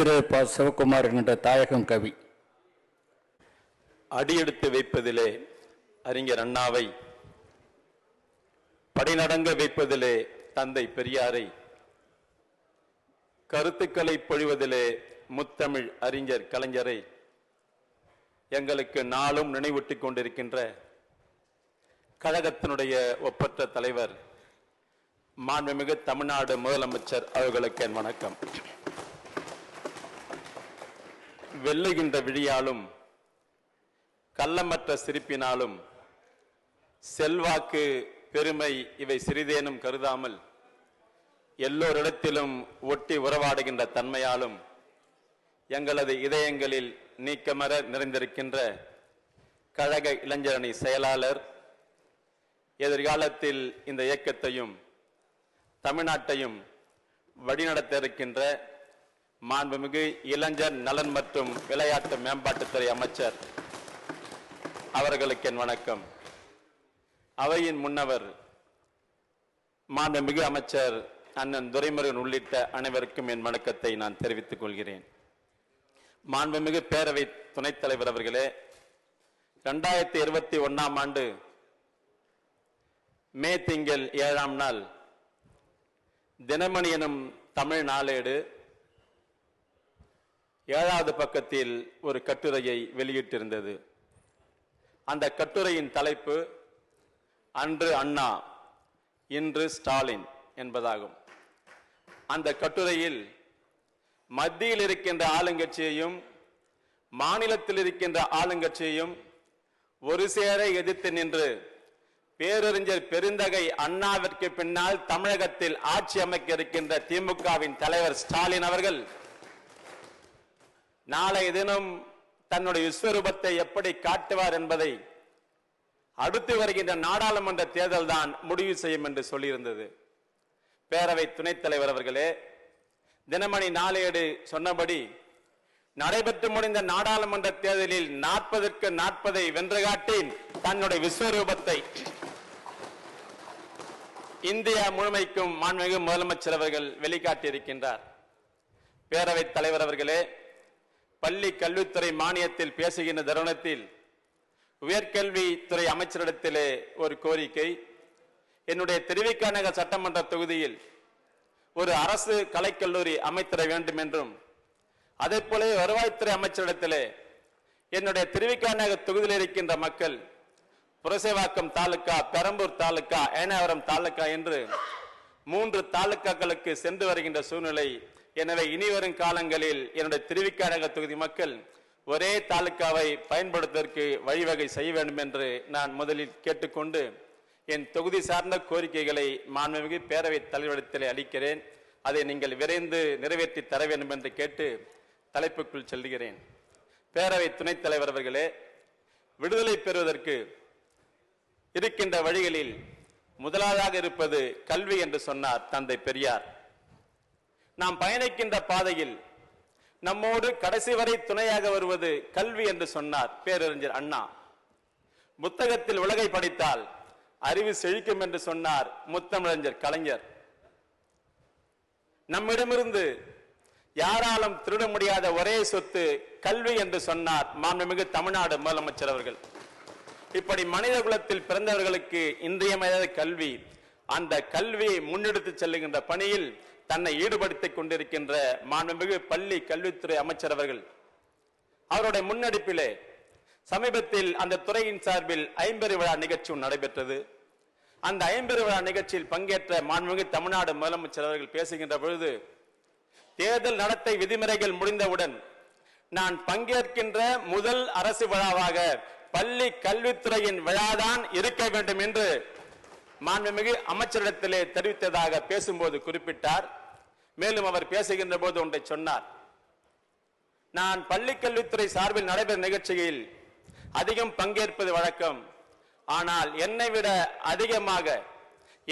திரு ப சிவகுமார் என்கின்ற தாயகம் கவி. அடியெடுத்து வைப்பதிலே அறிஞர் அண்ணாவை படிநடங்க வைப்பதிலே தந்தை பெரியாரை கருத்துக்களை பொழிவதிலே முத்தமிழ் அறிஞர் கலைஞரை எங்களுக்கு நாளும் நினைவூட்டிக் கொண்டிருக்கின்ற கழகத்தினுடைய ஒப்பற்ற தலைவர் மாண்புமிகு தமிழ்நாடு முதலமைச்சர் அவர்களுக்கு என் வணக்கம். வெல்லுகின்ற விழியாலும் கள்ளமற்ற சிரிப்பினாலும் செல்வாக்கு பெருமை இவை சிறிதேனும் கருதாமல் எல்லோரிடத்திலும் ஒட்டி உறவாடுகின்ற தன்மையாலும் எங்களது இதயங்களில் நீக்கமர நிறைந்திருக்கின்ற கழக இளைஞரணி செயலாளர் எதிர்காலத்தில் இந்த இயக்கத்தையும் தமிழ்நாட்டையும் வழிநடத்த இருக்கின்ற மாண்புமிகு இளைஞர் நலன் மற்றும் விளையாட்டு மேம்பாட்டுத்துறை அமைச்சர் அவர்களுக்கு என் வணக்கம். அவையின் முன்னவர் மாண்புமிகு அமைச்சர் அண்ணன் துரைமுருகன் உள்ளிட்ட அனைவருக்கும் என் வணக்கத்தை நான் தெரிவித்துக் கொள்கிறேன். மாண்புமிகு பேரவை துணைத் தலைவர் அவர்களே இரண்டாயிரத்தி இருபத்தி ஒன்னாம் ஆண்டு மே திங்கள் ஏழாம் நாள் தினமணி எனும் தமிழ் நாளேடு ஏழாவது பக்கத்தில் ஒரு கட்டுரையை வெளியிட்டிருந்தது. அந்த கட்டுரையின் தலைப்பு அன்று அண்ணா இன்று ஸ்டாலின் என்பதாகும். அந்த கட்டுரையில் மத்தியில் இருக்கின்ற ஆளுங்கட்சியையும் மாநிலத்தில் இருக்கின்ற ஆளுங்கட்சியையும் ஒரு சேர எதிர்த்து நின்று பேரறிஞர் பெருந்தகை அண்ணாவிற்கு பின்னால் தமிழகத்தில் ஆட்சி அமைக்க இருக்கின்ற திமுகவின் தலைவர் ஸ்டாலின் அவர்கள் நாளைய தினம் தன்னுடைய விஸ்வரூபத்தை எப்படி காட்டுவார் என்பதை அடுத்து வருகின்ற நாடாளுமன்ற தேர்தல் தான் முடிவு செய்யும் என்று சொல்லியிருந்தது. பேரவை துணைத் தலைவர் அவர்களே தினமணி நாளேடு சொன்னபடி நடைபெற்று முடிந்த நாடாளுமன்ற தேர்தலில் நாற்பதற்கு நாற்பதை வென்று காட்டி தன்னுடைய விஸ்வரூபத்தை. இந்தியா முழுமைக்கும் மாண்புமிகு முதலமைச்சர் அவர்கள் வெளிக்காட்டியிருக்கின்றார். பேரவைத் தலைவர் அவர்களே பள்ளி கல்வித்துறை மானியத்தில் பேசுகின்ற தருணத்தில் உயர்கல்வித்துறை அமைச்சரிடத்திலே ஒரு கோரிக்கை. என்னுடைய திருவிக்காநகர் நகர் சட்டமன்ற தொகுதியில் ஒரு அரசு கலைக்கல்லூரி அமைத்திட வேண்டும் என்றும் அதே போல வருவாய்த்துறை அமைச்சரிடத்திலே என்னுடைய திருவிக்காநகர் தொகுதியில் இருக்கின்ற மக்கள் புரசேவாக்கம் தாலுக்கா பெரம்பூர் தாலுக்கா ஏனாவரம் தாலுக்கா என்று மூன்று தாலுக்காக்களுக்கு சென்று வருகின்ற சூழ்நிலை எனவே இனி வரும் காலங்களில் என்னுடைய திருவிக்காநக தொகுதி மக்கள் ஒரே தாலுக்காவை பயன்படுத்துவதற்கு வழிவகை செய்ய வேண்டும் என்று நான் முதலில் கேட்டுக்கொண்டு என் தொகுதி சார்ந்த கோரிக்கைகளை மாண்புமிகு பேரவைத் தலைவரிடத்தில் அளிக்கிறேன். அதை நீங்கள் விரைந்து நிறைவேற்றி தர வேண்டும் என்று கேட்டு தலைப்புக்குள் செல்கிறேன். பேரவை துணைத் தலைவர் அவர்களே விடுதலை பெறுவதற்கு இருக்கின்ற வழிகளில் முதலாவதாக இருப்பது கல்வி என்று சொன்னார் தந்தை பெரியார். நாம் பயணிக்கின்ற பாதையில் நம்மோடு கடைசி வரை துணையாக வருவது கல்வி என்று சொன்னார் பேரறிஞர் அண்ணா. புத்தகத்தில் உலகை படித்தால் அறிவு செழிக்கும் என்று சொன்னார் முத்தமிழஞ்சர் கலைஞர். நம்மிடமிருந்து யாராலும் திருட முடியாத ஒரே சொத்து கல்வி என்று சொன்னார் மாண்புமிகு தமிழ்நாடு முதலமைச்சர் அவர்கள். இப்படி மனித குலத்தில் பிறந்தவர்களுக்கு இன்றியமையாத கல்வி அந்த கல்வியை முன்னெடுத்து செல்லுகின்ற பணியில் தன்னை ஈடுபடுத்திக் கொண்டிருக்கின்ற மாண்புமிகு பள்ளி கல்வித்துறை அமைச்சர் அவர்கள் அவருடைய முன்னெடுப்பிலே சமீபத்தில் அந்த துறையின் சார்பில் ஐம்பெரு விழா நிகழ்ச்சி நடைபெற்றது. அந்த ஐம்பெரு விழா நிகழ்ச்சியில் பங்கேற்ற மாண்புமிகு தமிழ்நாடு முதலமைச்சர் அவர்கள் பேசுகின்ற பொழுது தேர்தல் நடத்தை விதிமுறைகள் முடிந்தவுடன் நான் பங்கேற்கின்ற முதல் அரசு விழாவாக பள்ளி கல்வித்துறையின் விழாதான் இருக்க வேண்டும் என்று மாண்புமிகு அமைச்சரிடத்திலே தெரிவித்ததாக பேசும்போது குறிப்பிட்டார். மேலும் அவர் பேசுகின்ற போது ஒன்றை சொன்னார். நான் பள்ளி கல்வித்துறை சார்பில் நடைபெறும் நிகழ்ச்சியில் அதிகம் பங்கேற்பது வழக்கம். ஆனால் என்னை விட அதிகமாக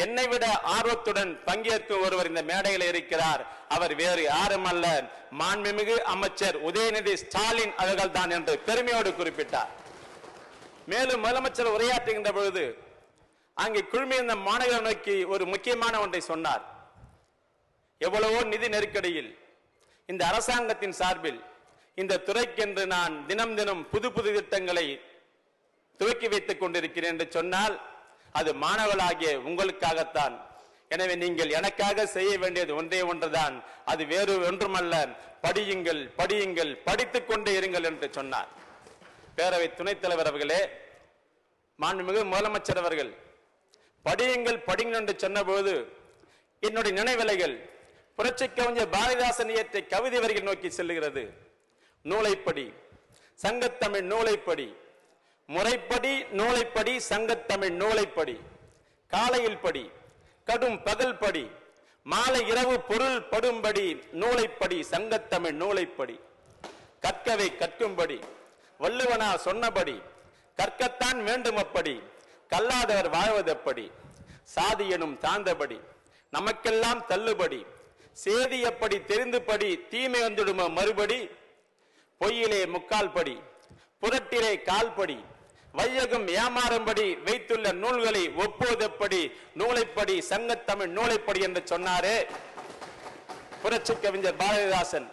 என்னை விட ஆர்வத்துடன் பங்கேற்கும் ஒருவர் இந்த மேடையில் இருக்கிறார். அவர் வேறு யாரும் அல்ல. மாண்புமிகு அமைச்சர் உதயநிதி ஸ்டாலின் அவர்கள் தான் என்று பெருமையோடு குறிப்பிட்டார். மேலும் முதலமைச்சர் உரையாற்றுகின்ற பொழுது அங்கே குழுமியிருந்த மாணவர்கள் நோக்கி ஒரு முக்கியமான ஒன்றை சொன்னார். எவ்வளவோ நிதி நெருக்கடியில் இந்த அரசாங்கத்தின் சார்பில் இந்த துறைக்கென்று நான் தினம் தினம் புது புது திட்டங்களை துவக்கி வைத்துக் கொண்டிருக்கிறேன் என்று சொன்னால் அது மாணவர்களாகிய உங்களுக்காகத்தான். எனவே நீங்கள் எனக்காக செய்ய வேண்டியது ஒன்றே ஒன்றுதான். அது வேறு ஒன்றுமல்ல. படியுங்கள் படியுங்கள் படித்துக் கொண்டே இருங்கள் என்று சொன்னார். பேரவை துணைத் தலைவர் அவர்களே மாண்புமிகு முதலமைச்சர் அவர்கள் படியுங்கள் படியுங்கள் என்று சொன்னபோது என்னுடைய நினைவிலைகள் புரட்சி கவிஞர் பாரதிதாசன் இயற்றை கவிதை வரிகள் நோக்கி செல்லுகிறது. நூலைப்படி சங்கத்தமிழ் நூலைப்படி முறைப்படி நூலைப்படி சங்கத்தமிழ் நூலைப்படி காலையில் படி கடும் பகல் படி மாலை இரவு பொருள் படும்படி நூலைப்படி சங்கத்தமிழ் நூலைப்படி. கற்கவை கற்கும்படி வள்ளுவனா சொன்னபடி கற்கத்தான் வேண்டும் அப்படி கல்லாதவர் வாழ்வதப்படி சாதி எனும் தாழ்ந்தபடி நமக்கெல்லாம் தள்ளுபடி சேதி எப்படி தெரிந்துபடி தீமை வந்துடும மறுபடி? பொய்யிலே முக்கால் படி புரட்டிலே கால்படி வையகம் ஏமாறும்படி வைத்துள்ள நூல்களை ஒப்போதப்படி நூலைப்படி சங்கத்தமிழ் நூலைப்படி என்று சொன்னாரே. புரட்சி கவிஞர் பாரதிதாசன்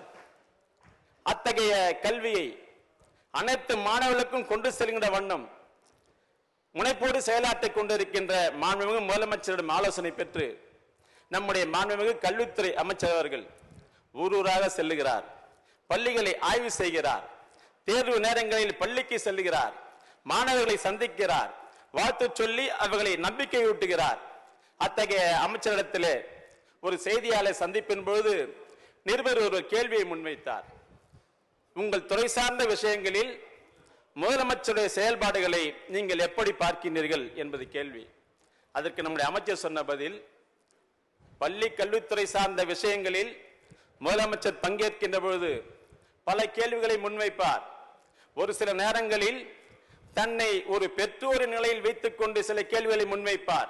அத்தகைய கல்வியை அனைத்து மாணவர்களுக்கும் கொண்டு செல்கின்ற வண்ணம் முனைப்போடு செயலாற்றிக் கொண்டிருக்கின்ற மாண்புமிகு முதலமைச்சரிடம் ஆலோசனை பெற்று நம்முடைய மாண்புமிகு கல்வித்துறை அமைச்சர் அவர்கள் ஊர் ஊராக செல்லுகிறார். பள்ளிகளை ஆய்வு செய்கிறார். தேர்வு நேரங்களில் பள்ளிக்கு செல்லுகிறார். மாணவர்களை சந்திக்கிறார். வாழ்த்து சொல்லி அவர்களை நம்பிக்கையூட்டுகிறார் அத்தகைய அமைச்சரிடத்திலே ஒரு செய்தியாளர் சந்திப்பின் பொழுது நிருபர் ஒரு கேள்வியை முன்வைத்தார். உங்கள் துறை சார்ந்த விஷயங்களில் முதலமைச்சருடைய செயல்பாடுகளை நீங்கள் எப்படி பார்க்கின்றீர்கள் என்பது கேள்வி. அதற்கு நம்முடைய அமைச்சர் சொன்ன பதில் பள்ளி கல்வித்துறை சார்ந்த விஷயங்களில் முதலமைச்சர் பங்கேற்கின்ற பொழுது பல கேள்விகளை முன்வைப்பார். ஒரு சில நேரங்களில் தன்னை ஒரு பெற்றோரின் நிலையில் வைத்துக்கொண்டு சில கேள்விகளை முன்வைப்பார்.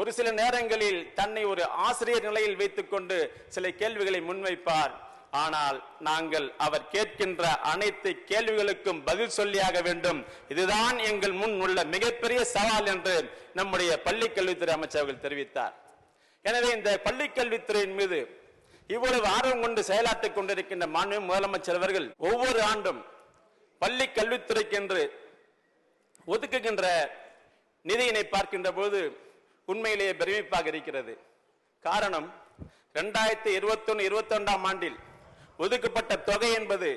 ஒரு சில நேரங்களில் தன்னை ஒரு ஆசிரியர் நிலையில் வைத்துக்கொண்டு சில கேள்விகளை முன்வைப்பார். ஆனால் நாங்கள் அவர் கேட்கின்ற அனைத்து கேள்விகளுக்கும் பதில் சொல்லியாக வேண்டும். இதுதான் எங்கள் முன் உள்ள மிகப்பெரிய சவால் என்று நம்முடைய பள்ளி கல்வித்துறை அமைச்சர் அவர்கள் தெரிவித்தார். எனவே இந்த பள்ளி கல்வித்துறையின் மீது இவ்வளவு ஆர்வம் கொண்டு செயலாற்றிக் கொண்டிருக்கின்ற மாண்பு முதலமைச்சர் அவர்கள் ஒவ்வொரு ஆண்டும் பள்ளி கல்வித்துறைக்கென்று ஒதுக்குகின்ற நிதியினை பார்க்கின்ற போது உண்மையிலேயே பெருமிப்பாக இருக்கிறது. காரணம் ரெண்டாயிரத்தி இருபத்தொன்னு ஒன்று இருபத்தி ரெண்டாம் ஆண்டில் ஒதுக்கப்பட்ட தொகை என்பது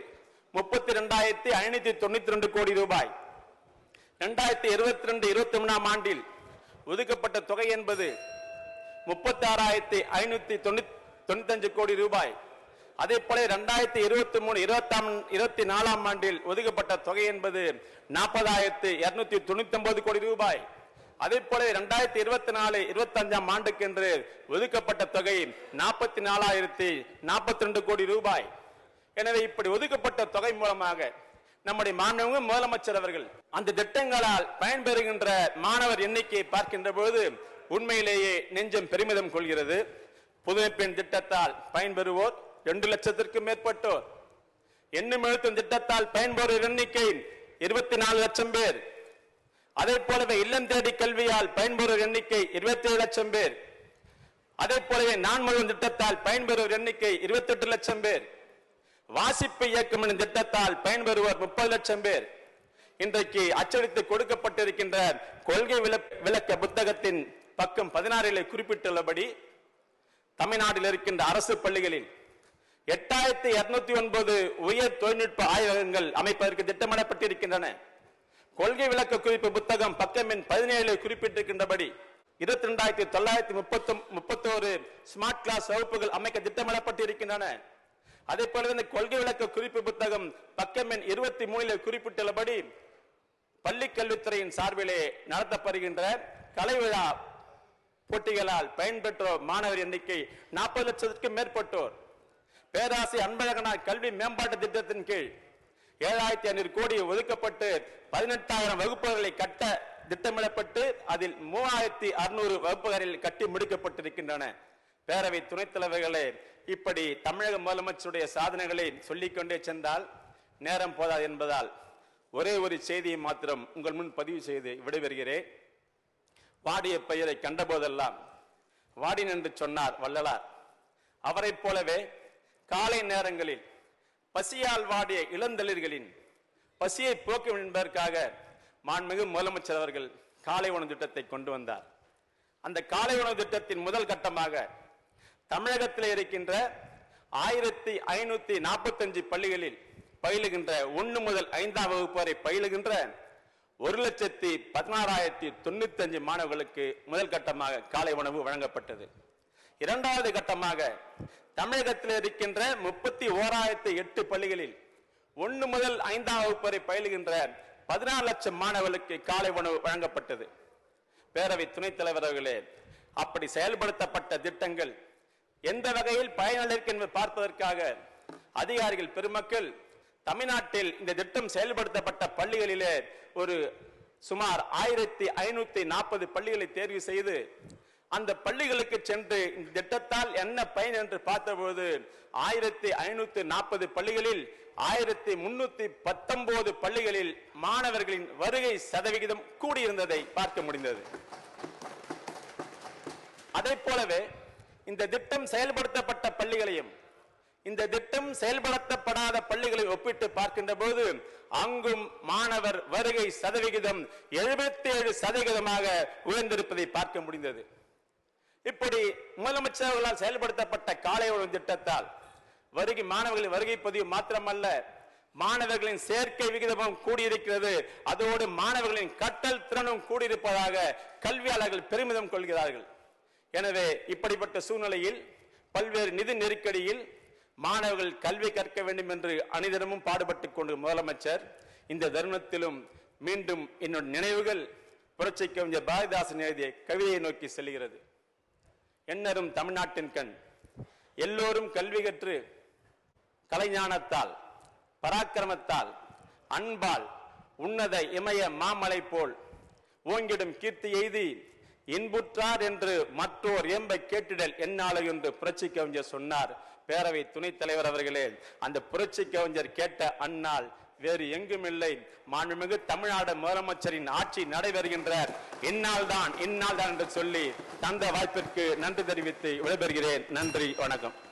முப்பத்தி ரெண்டாயிரத்தி ஐநூத்தி தொண்ணூத்தி ரெண்டு கோடி ரூபாய். ரெண்டாயிரத்தி இருபத்தி ரெண்டு இருபத்தி ஒன்னாம் ஆண்டில் ஒதுக்கப்பட்ட தொகை என்பது முப்பத்தி ஆறாயிரத்தி ஐநூத்தி தொண்ணூத்தஞ்சு கோடி ரூபாய். அதே போல இரண்டாயிரத்தி இருபத்தி மூணு இருபத்தாம் இருபத்தி நாலாம் ஆண்டில் ஒதுக்கப்பட்ட தொகை என்பது நாற்பதாயிரத்தி இருநூத்தி தொண்ணூத்தி ஒன்பது கோடி ரூபாய். அதே போல இரண்டாயிரத்தி இருபத்தி நாலு இருபத்தி அஞ்சாம் ஆண்டுக்கென்று ஒதுக்கப்பட்ட தொகை நாற்பத்தி நாலாயிரத்தி நாற்பத்தி ரெண்டு கோடி ரூபாய். எனவே இப்படி ஒதுக்கப்பட்ட தொகை மூலமாக நம்முடைய மாணவங்க முதலமைச்சர் அவர்கள் அந்த திட்டங்களால் பயன்பெறுகின்ற மாணவர் எண்ணிக்கையை பார்க்கின்ற பொழுது உண்மையிலேயே நெஞ்சம் பெருமிதம் கொள்கிறது. புதுமைப்பெண் திட்டத்தால் பயன்பெறுவோர் இரண்டு லட்சத்திற்கும் மேற்பட்டோர். எண்ணும் எழுத்தும் திட்டத்தால் பயன்பெறுவோர் எண்ணிக்கை இருபத்தி நாலு லட்சம் பேர். அதே போலவே இல்லம் தேடி கல்வியால் பயன்பெறுவோர் எண்ணிக்கை இருபத்தி ஏழு லட்சம் பேர். அதே போலவே நான் முழுவதும் திட்டத்தால் பயன்பெறுவோர் எண்ணிக்கை இருபத்தி எட்டு லட்சம் பேர். வாசிப்பு இயக்கம் எனும் திட்டத்தால் பயன்பெறுவோர் முப்பது லட்சம் பேர். இன்றைக்கு அச்சடித்து கொடுக்கப்பட்டிருக்கின்ற கொள்கை விளக்- விளக்க புத்தகத்தின் பக்கம் பதினாறிலே குறிப்பிட்டுள்ளபடி தமிழ்நாட்டில் இருக்கின்ற அரசு பள்ளிகளில் எட்டாயிரத்தி இருநூத்தி ஒன்பது உயர் தொழில்நுட்ப ஆய்வகங்கள் அமைப்பதற்கு திட்டமிடப்பட்டிருக்கின்றன. கொள்கை விளக்க குறிப்பு புத்தகம் பக்கம் எண் பதினேழு குறிப்பிட்டிருக்கின்றபடி இருபத்தி ரெண்டாயிரத்தி தொள்ளாயிரத்தி முப்பத்தி முப்பத்தோரு ஸ்மார்ட் கிளாஸ் வகுப்புகள் அமைக்க திட்டமிடப்பட்டிருக்கின்றன. அதே போல இந்த கொள்கை விளக்க குறிப்பு புத்தகம் பக்கம் எண் இருபத்தி மூணில் குறிப்பிட்டுள்ளபடி பள்ளி கல்வித்துறையின் சார்பிலே நடத்தப்படுகின்ற கலை விழா போட்டிகளால் பயன்பெற்றோர் மாணவர் எண்ணிக்கை நாற்பது லட்சத்திற்கும் மேற்பட்டோர். பேராசி அன்பழகனார் கல்வி மேம்பாட்டு திட்டத்தின் கீழ் ஏழாயிரத்தி ஐநூறு கோடி ஒதுக்கப்பட்டு பதினெட்டாயிரம் வகுப்புகளை கட்ட திட்டமிடப்பட்டு அதில் மூவாயிரத்தி அறுநூறு வகுப்புகளில் கட்டி முடிக்கப்பட்டிருக்கின்றன. பேரவை துணைத் தலைவர்களே இப்படி தமிழக முதலமைச்சருடைய சாதனைகளை சொல்லிக்கொண்டே சென்றால் நேரம் போதாது என்பதால் ஒரே ஒரு செய்தியை மாத்திரம் உங்கள் முன் பதிவு செய்து விடைபெறுகிறேன். வாடிய பெயரை கண்டபோதெல்லாம் வாடின் என்று சொன்னார் வள்ளலார். அவரைப் போலவே காலை நேரங்களில் பசியால் வாடிய இளந்தளிர்களின் பசியை போக்கும் என்பதற்காக மாண்புமிகு முதலமைச்சர் அவர்கள் காலை உணவு திட்டத்தை கொண்டு வந்தார். அந்த காலை உணவு திட்டத்தின் முதல் கட்டமாக தமிழகத்தில் இருக்கின்ற ஆயிரத்தி ஐநூத்தி நாற்பத்தஞ்சு பள்ளிகளில் பயிலுகின்ற ஒன்று முதல் ஐந்தாம் வகுப்பு வரை பயிலுகின்ற ஒரு லட்சத்தி பதினாறாயிரத்தி தொண்ணூத்தி அஞ்சு மாணவர்களுக்கு முதல் கட்டமாக காலை உணவு வழங்கப்பட்டது. இரண்டாவது கட்டமாக தமிழகத்தில் இருக்கின்ற முப்பத்தி ஓராயிரத்தி எட்டு பள்ளிகளில் ஒன்று முதல் ஐந்தாம் வகுப்பு வரை பயிலுகின்ற பதினாறு லட்சம் மாணவர்களுக்கு காலை உணவு வழங்கப்பட்டது. பேரவை துணைத் தலைவர் அவர்களே அப்படி செயல்படுத்தப்பட்ட திட்டங்கள் எந்த வகையில் பயனளிக்கும் என்பதை பார்ப்பதற்காக அதிகாரிகள் பெருமக்கள் தமிழ்நாட்டில் இந்த திட்டம் செயல்படுத்தப்பட்ட பள்ளிகளிலே ஒரு சுமார் ஆயிரத்தி ஐநூத்தி நாற்பது பள்ளிகளை தேர்வு செய்து அந்த பள்ளிகளுக்கு சென்று இந்த திட்டத்தால் என்ன பயன் என்று பார்த்தபோது ஆயிரத்தி ஐநூத்தி நாற்பது பள்ளிகளில் ஆயிரத்தி முன்னூத்தி பத்தொன்பது பள்ளிகளில் மாணவர்களின் வருகை சதவிகிதம் கூடியிருந்ததை பார்க்க முடிந்தது. அதை போலவே இந்த திட்டம் செயல்படுத்தப்பட்ட பள்ளிகளையும் இந்த திட்டம் செயல்படுத்தப்படாத பள்ளிகளை ஒப்பிட்டு பார்க்கின்ற போது அங்கும் மாணவர் வருகை சதவிகிதம் எழுபத்தி ஏழு சதவிகிதமாக உயர்ந்திருப்பதை பார்க்க முடிந்தது. இப்படி முதலமைச்சர் அவர்களால் செயல்படுத்தப்பட்ட காலை உணவு திட்டத்தால் வருகை மாணவர்களின் வருகை பதிவு மாத்திரமல்ல மாணவர்களின் சேர்க்கை விகிதமும் கூடியிருக்கிறது. அதோடு மாணவர்களின் கற்றல் திறனும் கூடியிருப்பதாக கல்வியாளர்கள் பெருமிதம் கொள்கிறார்கள். எனவே இப்படிப்பட்ட சூழ்நிலையில் பல்வேறு நிதி நெருக்கடியில் மாணவர்கள் கல்வி கற்க வேண்டும் என்று அனைதினமும் பாடுபட்டுக் கொண்டு முதலமைச்சர் இந்த தருணத்திலும் மீண்டும் என்னுடைய நினைவுகள் புரட்சி கவிஞர் பாரதிதாசன் எழுதிய கவிதையை நோக்கி செல்கிறது. எண்ணரும் தமிழ்நாட்டின் கண். எல்லோரும் கல்வி கற்று கலைஞானத்தால் பராக்கிரமத்தால் அன்பால் உன்னத இமய மாமலை போல் ஓங்கிடும் கீர்த்தி எய்தி இன்புற்றார் என்று மற்றோர் எம்பை கேட்டிடல் என்னால என்று புரட்சி கவிஞர் சொன்னார் பேரவை துணைத் தலைவர் அவர்களே அந்த புரட்சி கவிஞர் கேட்ட அந்நாள் வேறு எங்கும் இல்லை மாண்புமிகு தமிழ்நாடு முதலமைச்சரின் ஆட்சி நடைபெறுகின்ற இந்நாள் தான் இந்நாள் தான் என்று சொல்லி தந்த வாய்ப்பிற்கு நன்றி தெரிவித்து விடைபெறுகிறேன். நன்றி வணக்கம்.